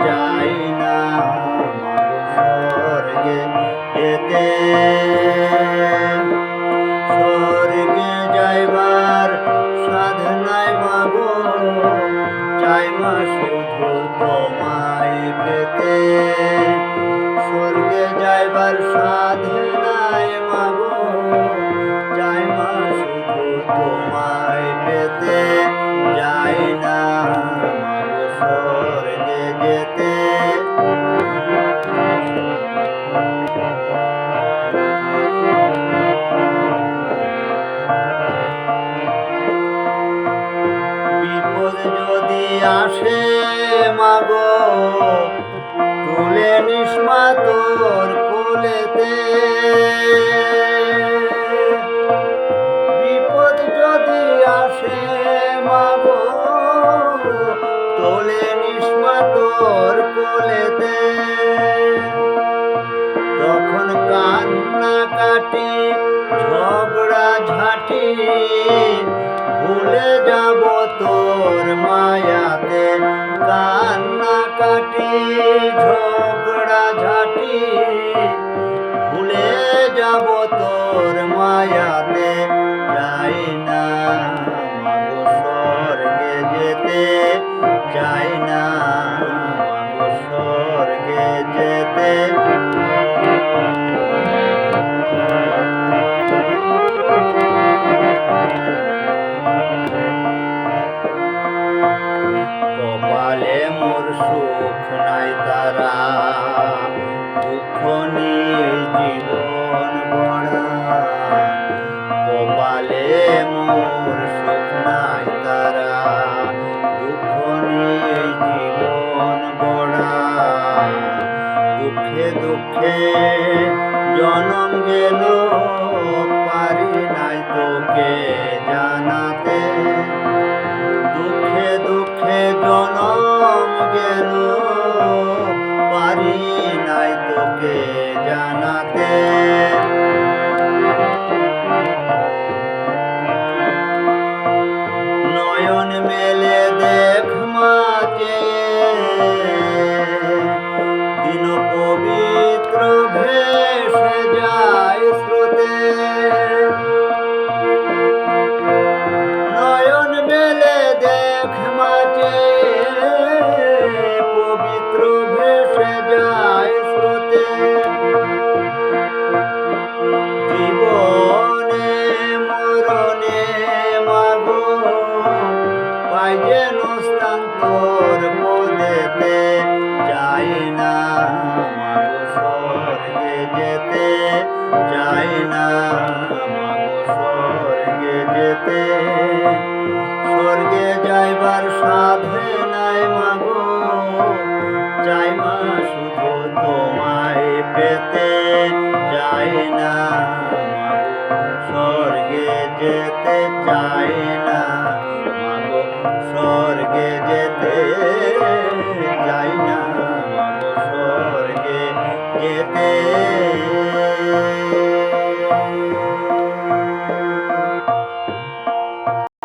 যাই না স্বর্গে যেতে স্বর্গে যাইবার সাধনায় মাগো চাই মা শুধু তোমায় যেতে। বিপদ যদি আসে মাগো তুলে নিসমা তোর কোলেতে। তোর কোলেতে তখন কান্না কাটি, ঝগড়া ঝাঁটি, ভুলে যাব তোর মায়াতে। কান্না কাটি, ঝগড়া ঝাঁটি, ভুলে যাব তোর মায়াতে। যাই না স্বর্গে যেতে, যাই না মোর সুখ নাই তারা, দুঃখ নিয়ে জীবন গড়া কপালে মোর সুখ নাই তারা, দুঃখ নিয়ে জীবন গড়া দুঃখে দুঃখে জনম গেল, পারি নাই তোকে। Música পাই যেন স্থান তোর পদেতে যাই না মাগো স্বর্গে যেতে, যাই না মাগো স্বর্গে যেতে। স্বর্গে যাইবার সাধে নাই মাগো, যাই মা শুধু তোমায় পেতে, যাই না যেতে